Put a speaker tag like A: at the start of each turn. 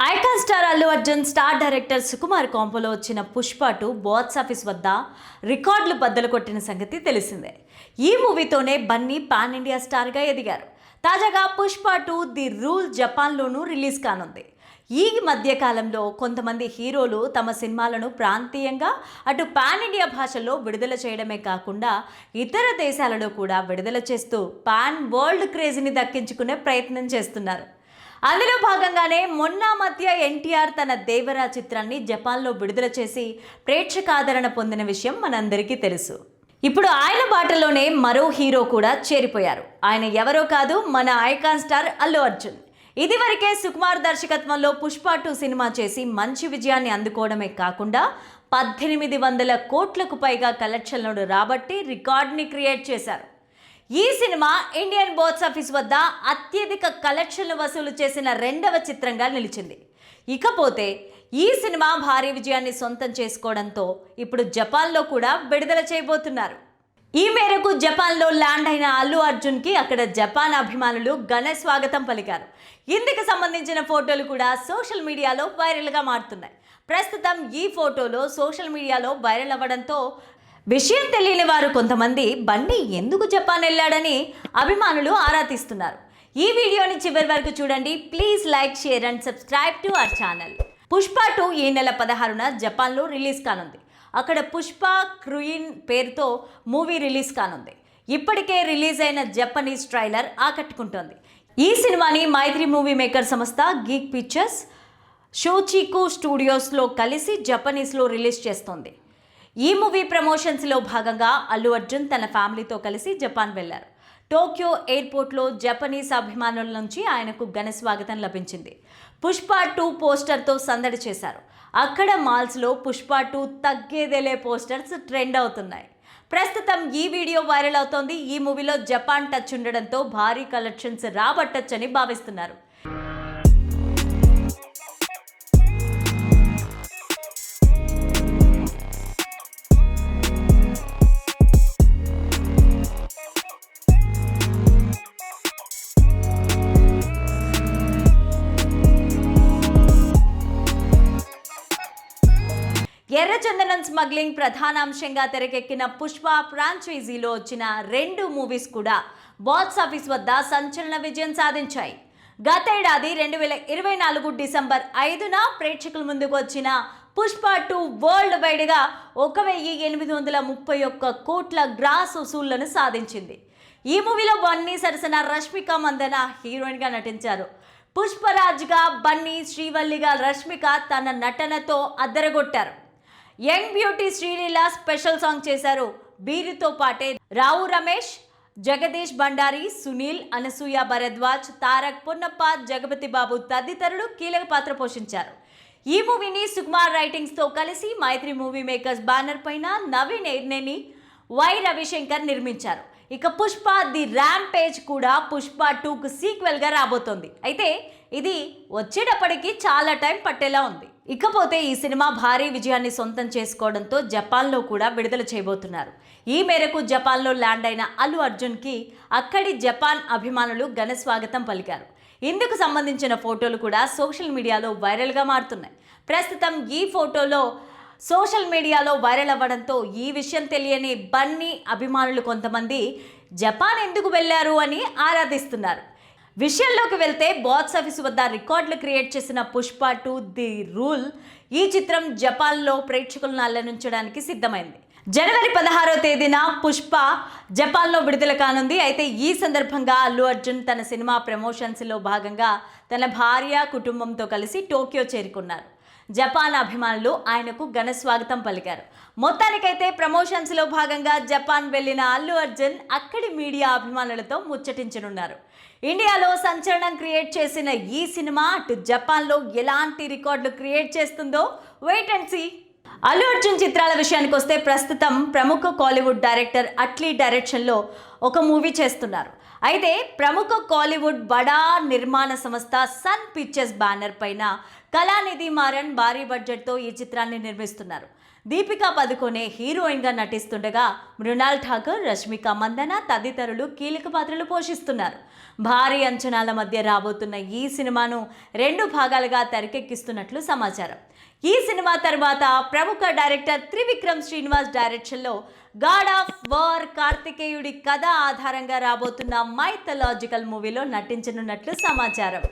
A: Icon star Allu Arjun star director Sukumar కాంపోలో వచ్చిన Pushpa two box office వద్ద రికార్డులు బద్దలు కొట్టిన సంగతి తెలిసిందే. ఈ మూవీతోనే బన్నీ పాన్ ఇండియా స్టార్గా ఎదిగారు. తాజాగా పుష్ప టూ ది రూల్ జపాన్లోనూ రిలీజ్ కానుంది. ఈ మధ్య కాలంలో కొంతమంది హీరోలు తమ సినిమాలను ప్రాంతీయంగా అటు పాన్ ఇండియా భాషలో విడుదల చేయడమే కాకుండా ఇతర దేశాలలో కూడా విడుదల చేస్తూ పాన్ వరల్డ్ క్రేజ్ని దక్కించుకునే ప్రయత్నం చేస్తున్నారు. అందులో భాగంగానే మొన్న మధ్య ఎన్టీఆర్ తన దేవరా చిత్రాన్ని జపాన్లో విడుదల చేసి ప్రేక్షకాదరణ పొందిన విషయం మనందరికీ తెలుసు. ఇప్పుడు ఆయన బాటలోనే మరో హీరో కూడా చేరిపోయారు. ఆయన ఎవరో కాదు మన ఐకాన్ స్టార్ అల్లు అర్జున్. ఇదివరకే సుకుమార్ దర్శకత్వంలో పుష్ప టూ సినిమా చేసి మంచి విజయాన్ని అందుకోవడమే కాకుండా పద్దెనిమిది వందల కోట్లకు పైగా కలెక్షన్లను రాబట్టి రికార్డ్ని క్రియేట్ చేశారు. ఈ సినిమా ఇండియన్ బాక్స్ ఆఫీస్ వద్ద అత్యధిక కలెక్షన్లు వసూలు చేసిన రెండవ చిత్రంగా నిలిచింది. ఇకపోతే ఈ సినిమా భారీ విజయాన్ని సొంతం చేసుకోవడంతో ఇప్పుడు జపాన్లో కూడా విడుదల చేయబోతున్నారు. ఈ మేరకు జపాన్లో ల్యాండ్ అయిన అల్లు అర్జున్కి అక్కడ జపాన్ అభిమానులు ఘన స్వాగతం పలికారు. ఇందుకు సంబంధించిన ఫోటోలు కూడా సోషల్ మీడియాలో వైరల్గా మారుతున్నాయి. ప్రస్తుతం ఈ ఫోటోలో సోషల్ మీడియాలో వైరల్ అవ్వడంతో విషయం తెలియని వారు కొంతమంది బండి ఎందుకు జపాన్ వెళ్ళాడని అభిమానులు ఆరా తీస్తున్నారు. ఈ వీడియోని చివరి వరకు చూడండి. Please like share and subscribe to our channel. Pushpa two ఈ నెల పదహారున జపాన్లో రిలీజ్ కానుంది. అక్కడ పుష్ప క్రూయిన్ పేరుతో మూవీ రిలీజ్ కానుంది. ఇప్పటికే రిలీజ్ అయిన జపనీస్ ట్రైలర్ ఆకట్టుకుంటోంది. ఈ సినిమాని మైత్రి మూవీ మేకర్ సంస్థ గీక్ పిక్చర్స్ షోచికు స్టూడియోస్లో కలిసి జపనీస్లో రిలీజ్ చేస్తోంది. ఈ మూవీ ప్రమోషన్స్లో భాగంగా అల్లు అర్జున్ తన ఫ్యామిలీతో కలిసి జపాన్ వెళ్ళారు టోక్యో ఎయిర్పోర్ట్లో జపనీస్ అభిమానుల నుంచి ఆయనకు ఘన స్వాగతం లభించింది. పుష్ప టూ పోస్టర్తో సందడి చేశారు. అక్కడ మాల్స్లో పుష్ప టూ తగ్గేదేలే పోస్టర్స్ ట్రెండ్ అవుతున్నాయి. ప్రస్తుతం ఈ వీడియో వైరల్ అవుతోంది. ఈ మూవీలో జపాన్ టచ్ ఉండడంతో భారీ కలెక్షన్స్ రాబట్టచ్చని భావిస్తున్నారు. ఎర్రచందనం స్మగ్లింగ్ ప్రధానాంశంగా తెరకెక్కిన పుష్ప ఫ్రాంచైజీలో వచ్చిన రెండు మూవీస్ కూడా బాక్స్ ఆఫీస్ వద్ద సంచలన విజయం సాధించాయి. గతేడాది రెండు వేల ఇరవై నాలుగు డిసెంబర్ ఐదున ప్రేక్షకుల ముందుకు వచ్చిన పుష్ప టూ వరల్డ్ వైడ్గా ఒక వెయ్యి ఎనిమిది వందల ముప్పై ఒక్క కోట్ల గ్రాస్ వసూళ్ళను సాధించింది. ఈ మూవీలో బన్నీ సరసన రష్మిక మందన హీరోయిన్గా నటించారు. పుష్పరాజ్గా బన్నీ శ్రీవల్లిగా రష్మిక తన నటనతో అద్దరగొట్టారు. Young beauty Sreeleela special song చేశారు. వీరితో పాటే రావు రమేష్ జగదీష్ భండారి సునీల్ అనసూయ భరద్వాజ్ తారక్ పొన్నప్ప జగపతి బాబు తదితరులు కీలక పాత్ర పోషించారు. ఈ మూవీని సుకుమార్ రైటింగ్స్తో కలిసి మైత్రి మూవీ మేకర్స్ బ్యానర్ పైన నవీన్ ఎర్నేని వై రవిశంకర్ నిర్మించారు. ఇక పుష్ప ది ర్యామ్ పేజ్ కూడా పుష్ప టూకు సీక్వెల్గా రాబోతోంది. అయితే ఇది వచ్చేటప్పటికి చాలా టైం పట్టేలా ఉంది. ఇకపోతే ఈ సినిమా భారీ విజయాన్ని సొంతం చేసుకోవడంతో జపాన్లో కూడా విడుదల చేయబోతున్నారు. ఈ మేరకు జపాన్లో ల్యాండ్ అయిన అల్లు అర్జున్కి అక్కడి జపాన్ అభిమానులు ఘన స్వాగతం పలికారు. ఇందుకు సంబంధించిన ఫోటోలు కూడా సోషల్ మీడియాలో వైరల్గా మారుతున్నాయి. ప్రస్తుతం ఈ ఫోటోలో సోషల్ మీడియాలో వైరల్ అవ్వడంతో ఈ విషయం తెలియని బన్నీ అభిమానులు కొంతమంది జపాన్ ఎందుకు వెళ్ళారు అని ఆరాధిస్తున్నారు. విషయంలోకి వెళ్తే బాక్స్ ఆఫీస్ వద్ద రికార్డులు క్రియేట్ చేసిన పుష్ప టు ది రూల్ ఈ చిత్రం జపాన్లో ప్రేక్షకులను అల్లనుంచడానికి సిద్ధమైంది. జనవరి పదహారో తేదీన పుష్ప జపాన్లో విడుదల కానుంది. అయితే ఈ సందర్భంగా అల్లు అర్జున్ తన సినిమా ప్రమోషన్స్లో భాగంగా తన భార్య కుటుంబంతో కలిసి టోక్యో చేరుకున్నారు. జపాన్ అభిమానులు ఆయనకు ఘన స్వాగతం పలికారు. మొత్తానికైతే ప్రమోషన్స్లో భాగంగా జపాన్ వెళ్ళిన అల్లు అర్జున్ అక్కడి మీడియా అభిమానులతో ముచ్చటించనున్నారు. ఇండియాలో సంచలనం క్రియేట్ చేసిన ఈ సినిమా అటు జపాన్లో ఎలాంటి రికార్డులు క్రియేట్ చేస్తుందో wait and see. Allu Arjun చిత్రాల విషయానికి వస్తే ప్రస్తుతం ప్రముఖ కాలీవుడ్ డైరెక్టర్ అట్లీ డైరెక్షన్లో ఒక మూవీ చేస్తున్నారు. అయితే ప్రముఖ కాలీవుడ్ బడా నిర్మాణ సంస్థ సన్ పిక్చర్స్ బ్యానర్ పైన కళానిధి మారన్ భారీ బడ్జెట్తో ఈ చిత్రాన్ని నిర్మిస్తున్నారు. దీపికా పదుకొనే హీరోయిన్గా నటిస్తుండగా మృణాల్ ఠాకూర్ రష్మిక మందన తదితరులు కీలక పాత్రలు పోషిస్తున్నారు. భారీ అంచనాల మధ్య రాబోతున్న ఈ సినిమాను రెండు భాగాలుగా తెరకెక్కిస్తున్నట్లు సమాచారం. ఈ సినిమా తర్వాత ప్రముఖ డైరెక్టర్ త్రివిక్రమ్ శ్రీనివాస్ డైరెక్షన్లో గాడ్ ఆఫ్ వార్ కార్తికేయుడి కథ ఆధారంగా రాబోతున్న మైథలాజికల్ మూవీలో నటించనున్నట్లు సమాచారం.